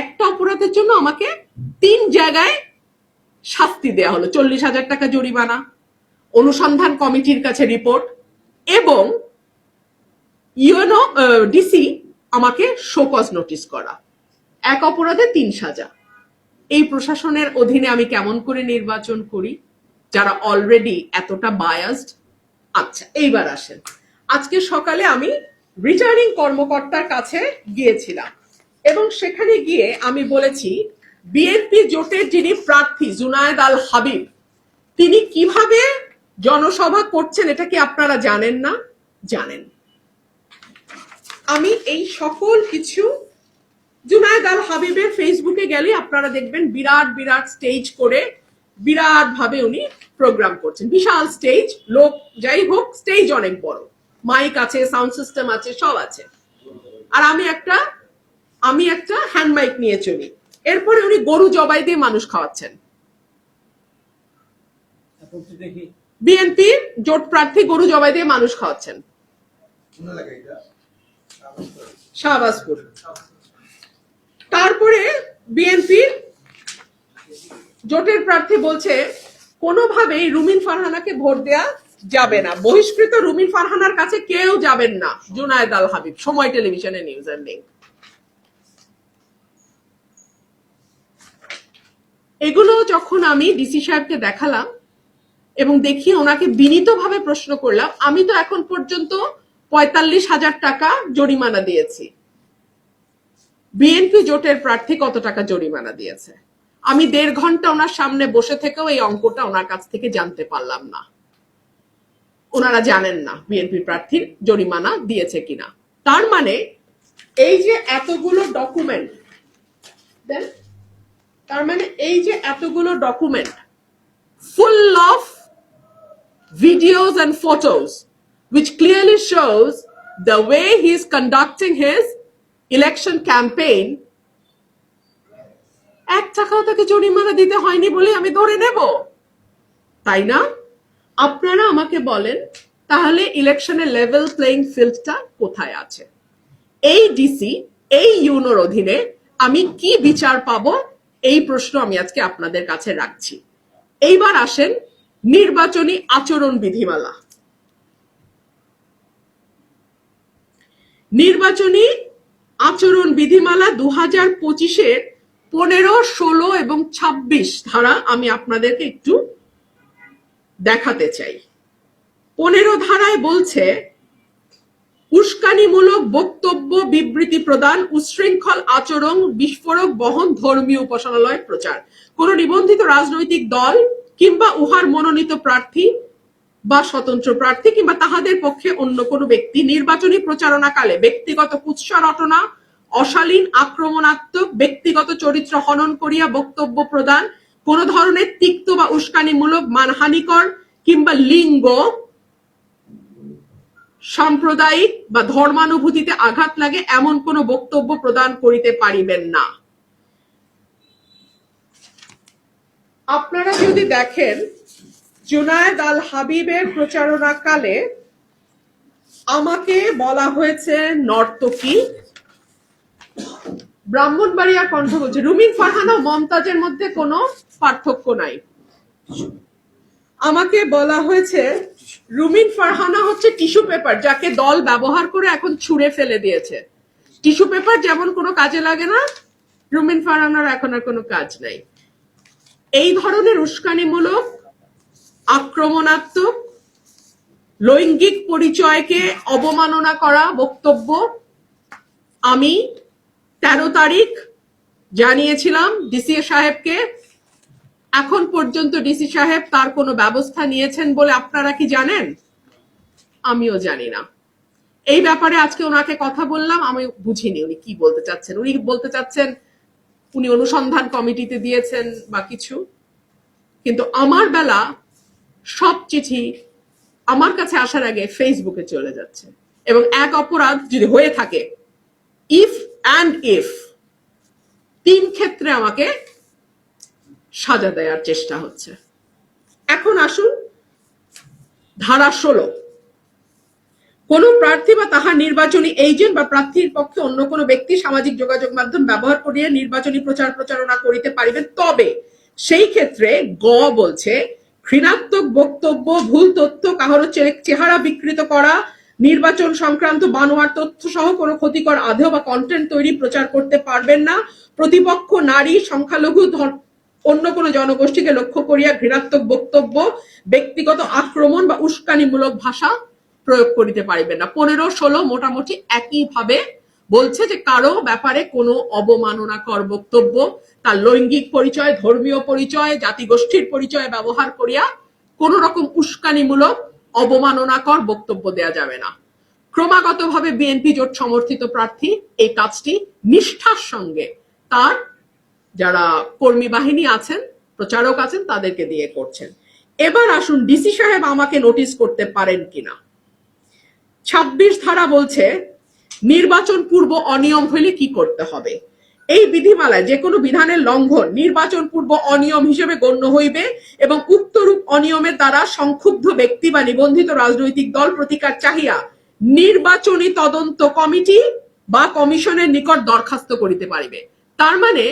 একটা অপরাধের জন্য আমাকে তিন জায়গায় শাস্তি দেয়া হলো। চল্লিশ হাজার টাকা জরিমানা, অনুসন্ধান কমিটির কাছে রিপোর্ট এবং ইউএনও ডিসি আমাকে শোকজ নোটিশ করা। এক অপরাধে তিন সাজা। এই প্রশাসনের অধীনে আমি কেমন করে নির্বাচন করি, যারা অলরেডি এতটা বায়াসড আচ্ছা এইবার আসেন। আজকে সকালে আমি রিটার্নিং কর্মকর্তার কাছে গিয়েছিলাম। এবং সেখানে গিয়ে আমি বলেছি বিএনপি জোটের যিনি প্রার্থী জুনায়দ আল হাবিব, তিনি কীভাবে জনসভা করছেন এটা কি আপনারা জানেন না? জানেন। আমি এই সকল কিছু জুনায়েদ আল হাবিবের ফেসবুকে গেলে আপনারা দেখবেন বিরাট বিরাট স্টেজ করে বিরাট ভাবে উনি প্রোগ্রাম করছেন। বিশাল স্টেজ লোক যাই হোক স্টেজ অনেক বড়। মাইক আছে সাউন্ড সিস্টেম আছে, সব আছে। আর আমি একটা আমি একটা হ্যান্ড মাইক নিয়ে চলি। এরপরে উনি গরু জবাই দিয়ে মানুষ খাওয়াচ্ছেন। দেখি বিএনপির জোট প্রার্থী গরু জবাই দিয়ে মানুষ খাওয়াচ্ছেন। শাহবাজপুর। তারপরে বিএনপির জোটের প্রার্থী বলছে, কোনোভাবেই রুমিন ফারহানাকে ভোট দেয়া যাবে না। বহিষ্কৃত রুমিন ফারহানার কাছে কেউ যাবেন না। জুনায়েদ আল হাবিব, সময় টেলিভিশনে নিউজের লিঙ্ক। এগুলো যখন আমি ডিসি সাহেবকে দেখালাম এবং দেখি ওনাকে বিনীতভাবে প্রশ্ন করলাম, আমি তো এখন পর্যন্ত পঁয়তাল্লিশ হাজার টাকা জরিমানা দিয়েছি। বিএনপি জোটের প্রার্থী কত টাকা জরিমানা দিয়েছে? আমি দেড় ঘণ্টা ওনার সামনে বসে থেকেও এই অঙ্কটা ওনার কাছ থেকে জানতে পারলাম না। ওনারা জানেন না বিএনপি প্রার্থীর জরিমানা দিয়েছে কিনা। তার মানে এই যে এতগুলো ডকুমেন্ট দেন তার মানে এই যে এতগুলো document full of videos and photos, which clearly shows the way he is conducting his election campaign, এক টাকাও তাকে জরিমানা দিতে হয়নি বলে আমি ধরে নেব। তাই না? আপনারা আমাকে বলেন, তাহলে ইলেকশনের লেভেল প্লেইং ফিল্ডটা কোথায় আছে? এই ডিসি এই ইউনোর অধীনে আমি কি বিচার পাবো? এই প্রশ্ন আমি আজকে আপনাদের কাছে রাখছি। এইবার আসেন নির্বাচনী আচরণ বিধিমালা। নির্বাচনী আচরণ বিধিমালা দু হাজার পঁচিশের পনেরো, ষোলো এবং ২৬ ধারা আমি আপনাদেরকে একটু দেখাতে চাই। পনেরো ধারায় বলছে উস্কানিমূলক বক্তব্য, বিবৃতি প্রদান, উশৃঙ্খল আচরণ, বিস্ফোরক বহন, ধর্মীয় উপাসনালয় প্রচার। কোন নিবন্ধিত রাজনৈতিক দল কিংবা উহার মনোনীত প্রার্থী বা স্বতন্ত্র প্রার্থী কিংবা তাহাদের পক্ষে অন্য কোনো ব্যক্তি নির্বাচনী প্রচারণাকালে ব্যক্তিগত কুৎসা রটনা, অশালীন, আক্রমণাত্মক, ব্যক্তিগত চরিত্র হনন করিয়া বক্তব্য প্রদান, কোন ধরনের তিক্ত বা উস্কানিমূলক মানহানিকর কিংবা লিঙ্গ সাম্প্রদায়িক বা ধর্মানুভূতিতে আঘাত লাগে এমন কোন বক্তব্য প্রদান করিতে পারিবেন না। আপনারা যদি দেখেন, জুনায়েদ আল হাবিবের প্রচারণাকালে আমাকে বলা হয়েছে, নর্তকী ব্রাহ্মণবাড়িয়া কণ্ঠ বলছে রুমিন ফারহানা ও মমতাজের মধ্যে কোনো পার্থক্য নাই। আমাকে বলা হয়েছে, রুমিন ফারহানা হচ্ছে টিস্যু পেপার যাকে দল ব্যবহার করে এখন ছুঁড়ে ফেলে দিয়েছে। টিস্যু পেপার যেমন কোনো কাজে লাগে না, রুমিন ফারহানার এখন আর কোনো কাজ নাই। এই ধরনের উস্কানিমূলক, আক্রমণাত্মক, লৈঙ্গিক পরিচয়কে অবমাননা করা বক্তব্য আমি তেরো তারিখ জানিয়েছিলাম ডিসি সাহেবকে এখন পর্যন্ত ডিসি সাহেব তার কোনো ব্যবস্থা নিয়েছেন বলে আপনারা কি জানেন? আমিও জানি না। এই ব্যাপারে আজকে ওনাকে কথা বললাম, আমি বুঝিনি উনি কি বলতে চাচ্ছেন। উনি বলতে চাচ্ছেন, উনি অনুসন্ধান কমিটিতে দিয়েছেন বা কিছু। কিন্তু আমার বেলা সব চিঠি আমার কাছে আসার আগে ফেসবুকে চলে যাচ্ছে। এবং এক অপরাধ যদি হয়ে থাকে ইফ অ্যান্ড ইফ তিন ক্ষেত্রে আমাকে সাজা দেওয়ার চেষ্টা হচ্ছে। এখন আসুন, ধারা ষোলো। কোনো প্রার্থী বা তাহার নির্বাচনী এজেন্ট বা প্রার্থীর পক্ষে অন্য কোনো ব্যক্তি সামাজিক যোগাযোগ মাধ্যম ব্যবহার করিয়া নির্বাচনী প্রচার প্রচারণা করিতে পারিবেন। তবে সেই ক্ষেত্রে গ বলছে, ঘৃণাত্মক বক্তব্য, ভুল তথ্য, কাহারও চেহারা বিকৃত করা, নির্বাচন সংক্রান্ত বানোয়ার তথ্য সহ কোনো ক্ষতিকর আধেয় বা কন্টেন্ট তৈরি প্রচার করতে পারবেন না। প্রতিপক্ষ নারী, সংখ্যালঘু অন্য কোনো জনগোষ্ঠীকে লক্ষ্য করিয়া ঘৃণাত্মক বক্তব্য, ব্যক্তিগত আক্রমণ বা উস্কানিমূলক ভাষা প্রয়োগ করিতে পারিবেন না। পনেরো, ষোলো মোটামুটি একই ভাবে বলছে যে কারও ব্যাপারে কোনো অবমাননাকর বক্তব্য, তার লৈঙ্গিক পরিচয়, ধর্মীয় পরিচয়, জাতিগোষ্ঠীর পরিচয় ব্যবহার করিয়া কোন রকম উস্কানিমূলক, অবমাননাকর বক্তব্য দেয়া যাবে না। ক্রমাগতভাবে বিএনপি জোট সমর্থিত প্রার্থী এই কাজটি নিষ্ঠার সঙ্গে তার যারা কর্মী বাহিনী আছেন, প্রচারক আছেন, তাদেরকে দিয়ে করছেন। এবার আসুন, ডিসি সাহেব আমাকে নোটিশ করতে পারেন কিনা। ছাব্বিশ ধারা বলছে, নির্বাচন পূর্ব অনিয়ম হইলে কি করতে হবে? এই বিধিমালায় যে কোনো বিধানের লঙ্ঘন নির্বাচন পূর্ব অনিয়ম হিসেবে গণ্য হইবে এবং উক্তরূপ অনিয়মের দ্বারা সংক্ষুব্ধ ব্যক্তি বা নিবন্ধিত রাজনৈতিক দল প্রতিকার চাহিয়া নির্বাচনী তদন্ত কমিটি বা কমিশনের নিকট দরখাস্ত করিতে পারিবে। তার মানে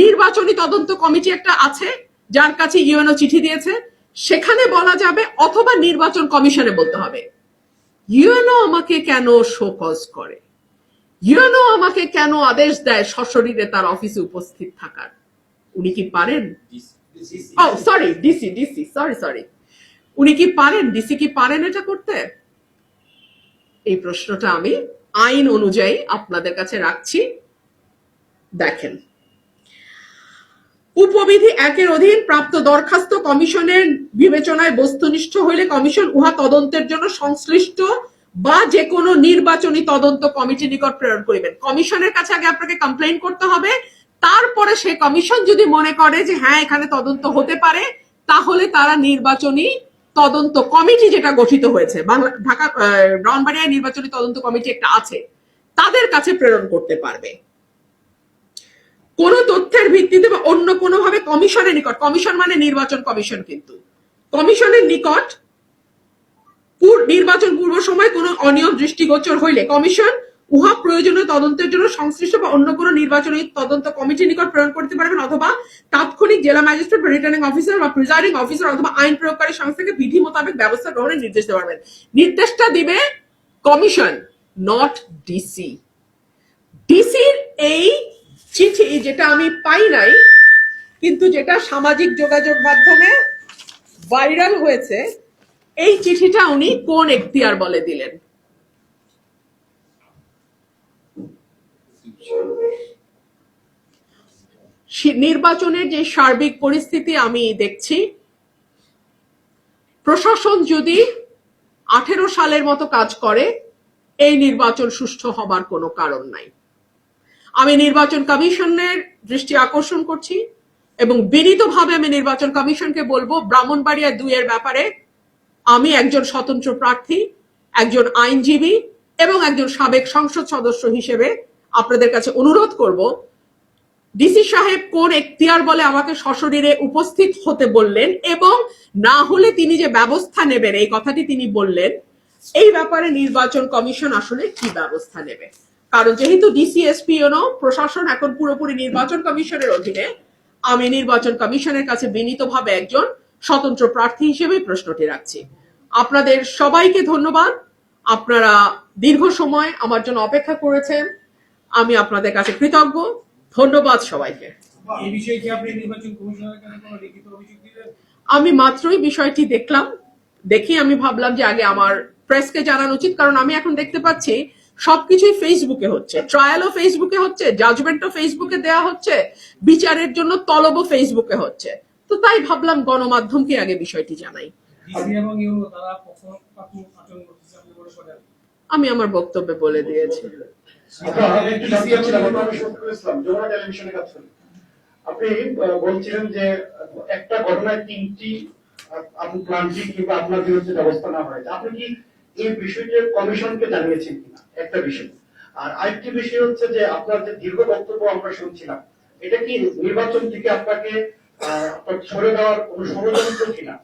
নির্বাচনী তদন্ত কমিটি একটা আছে যার কাছে ইউএনও চিঠি দিয়েছে। সেখানে বলা যাবে অথবা নির্বাচন কমিশনে বলতে হবে। ইউএনও আমাকে কেন শোকজ করে? ইউএনও আমাকে কেন আদেশ দেয় সশরীরে তার অফিসে উপস্থিত থাকার? উনি কি পারেন? ও sorry DC DC sorry sorry উনি কি পারেন? ডিসি কি পারেন এটা করতে? এই প্রশ্নটা আমি আইন অনুযায়ী আপনাদের কাছে রাখছি। দেখেন উপবিধি একের অধীন প্রাপ্ত দরখাস্ত কমিশনের বিবেচনায় বস্তুনিষ্ঠ হইলে কমিশন উহা তদন্তের জন্য সংশ্লিষ্ট বা যে কোনো নির্বাচনী তদন্ত কমিটি নিকট প্রেরণ করিবেন। কমিশনের কাছে আগে আপনাকে কমপ্লেন করতে হবে। তারপরে সে কমিশন যদি মনে করে যে হ্যাঁ এখানে তদন্ত হতে পারে তাহলে তারা নির্বাচনী তদন্ত কমিটি যেটা গঠিত হয়েছে বাংলা ঢাকা আহ, ব্রাহ্মণবাড়িয়া নির্বাচনী তদন্ত কমিটি একটা আছে তাদের কাছে প্রেরণ করতে পারবে। কোন তথ্যের ভিত্তিতে বা অন্য কোনো ভাবে কমিশনের নিকট, কমিশন মানে নির্বাচন কমিশন কিন্তু। কমিশনের নিকট নির্বাচন পূর্ব সময় কোনো অনিয়ম দৃষ্টিগোচর হইলে কমিশন উহা প্রয়োজনীয় তদন্তের জন্য সংশ্লিষ্ট বা অন্য কোনো নির্বাচনী তদন্ত কমিটির নিকট প্রেরণ করতে পারবেন অথবা তাৎক্ষণিক জেলা ম্যাজিস্ট্রেট রিটার্নিং অফিসার বা প্রিজাইডিং অফিসার অথবা আইন প্রয়োগকারী সংস্থাকে বিধি মোতাবেক ব্যবস্থা গ্রহণের নির্দেশ দিতে পারবেন নির্দেশটা দিবে কমিশন নট ডিসি ডিসির এই চিঠি যেটা আমি পাই নাই, কিন্তু যেটা সামাজিক যোগাযোগ মাধ্যমে ভাইরাল হয়েছে, এই চিঠিটা উনি কোন এখতিয়ার বলে দিলেন? নির্বাচনের যে সার্বিক পরিস্থিতি আমি দেখছি, প্রশাসন যদি আঠেরো সালের মতো কাজ করে, এই নির্বাচন সুষ্ঠু হবার কোনো কারণ নাই। আমি নির্বাচন কমিশনের দৃষ্টি আকর্ষণ করছি এবং বিনীতভাবে আমি নির্বাচন কমিশনকে বলব, ব্রাহ্মণবাড়িয়া দুইয়ের ব্যাপারে আমি একজন স্বতন্ত্র প্রার্থী, একজন আইনজীবী এবং একজন সাবেক সংসদ সদস্য হিসেবে আপনাদের কাছে অনুরোধ করব, ডিসি সাহেব কোন এখতিয়ার বলে আমাকে সশরীরে উপস্থিত হতে বললেন এবং না হলে তিনি যে ব্যবস্থা নেবেন, এই কথাটি তিনি বললেন, এই ব্যাপারে নির্বাচন কমিশন আসলে কি ব্যবস্থা নেবে? কারণ যেহেতু ডিসিএসপিও প্রশাসন এখন পুরোপুরি নির্বাচন কমিশনের অধীনে। আমি নির্বাচন কমিশনের কাছে বিনীতভাবে একজন স্বতন্ত্র প্রার্থী হিসেবে প্রশ্নটি রাখছি। আপনাদের সবাইকে ধন্যবাদ। আপনারা দীর্ঘ সময় আমার জন্য অপেক্ষা করেছেন। আমি আপনাদের কাছে কৃতজ্ঞ। ধন্যবাদ সবাইকে। আমি মাত্রই বিষয়টি দেখলাম। দেখি আমি ভাবলাম যে আগে আমার প্রেসকে জানানো উচিত কারণ আমি এখন দেখতে পাচ্ছি সবকিছুই ফেসবুকে হচ্ছে। ট্রায়ালও ফেসবুকে হচ্ছে জাজমেন্টও ফেসবুকে দেওয়া হচ্ছে বিচারের জন্য তলবও ফেসবুকে হচ্ছে। তো তাই ভাবলাম গণমাধ্যমকে আগে বিষয়টি জানাই। আমি আমার বক্তব্যে বলে দিয়েছি। আচ্ছা। আপনি বলছিলেন যে একটা ঘটনায় তিনটি কিংবা আপনার বিরুদ্ধে ব্যবস্থা নেওয়া হয়েছে। আপনি কি এই বিষয়টি কমিশনকে জানিয়েছেন কিনা? একটা বিষয়। আর আরেকটি বিষয় হচ্ছে যে আপনার যে দীর্ঘ বক্তব্য আমরা শুনছিলাম, এটা কি নির্বাচন থেকে আপনাকে সরে দেওয়ার কোনো ষড়যন্ত্র কিনা?